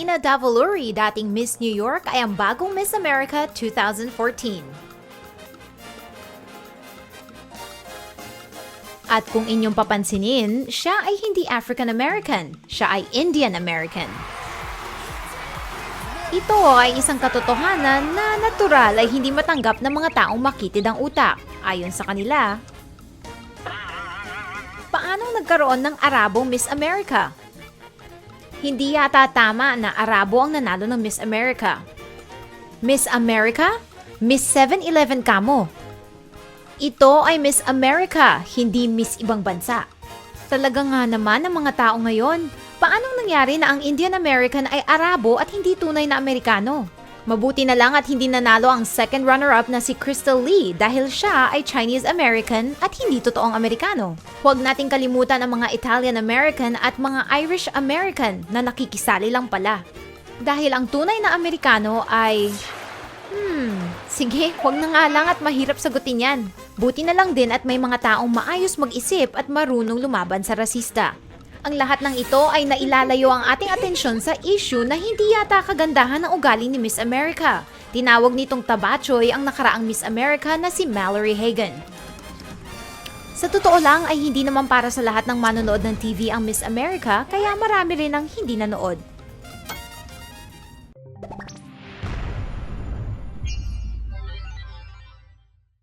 Gina Davuluri, dating Miss New York, ay ang bagong Miss America 2014. At kung inyong papansinin, siya ay hindi African American, siya ay Indian American. Ito ay isang katotohanan na natural ay hindi matanggap ng mga taong makitid ang utak. Ayon sa kanila, paanong nagkaroon ng Arabong Miss America? Hindi yata tama na Arabo ang nanalo ng Miss America. Miss America? Miss 7-Eleven kamo. Ito ay Miss America, hindi Miss ibang bansa. Talaga nga naman ang mga tao ngayon. Paanong nangyari na ang Indian American ay Arabo at hindi tunay na Amerikano? Mabuti na lang at hindi nanalo ang second runner-up na si Crystal Lee dahil siya ay Chinese American at hindi totoong Amerikano. Huwag nating kalimutan ang mga Italian American at mga Irish American na nakikisali lang pala. Dahil ang tunay na Amerikano ay Hmm, sige, huwag na nga lang at mahirap sagutin yan. Buti na lang din at may mga taong maayos mag-isip at marunong lumaban sa rasista. Ang lahat ng ito ay nailalayo ang ating atensyon sa issue na hindi yata kagandahan ng ugali ni Miss America. Tinawag nitong tabachoy ang nakaraang Miss America na si Mallory Hagan. Sa totoo lang ay hindi naman para sa lahat ng manonood ng TV ang Miss America kaya marami rin ang hindi nanood.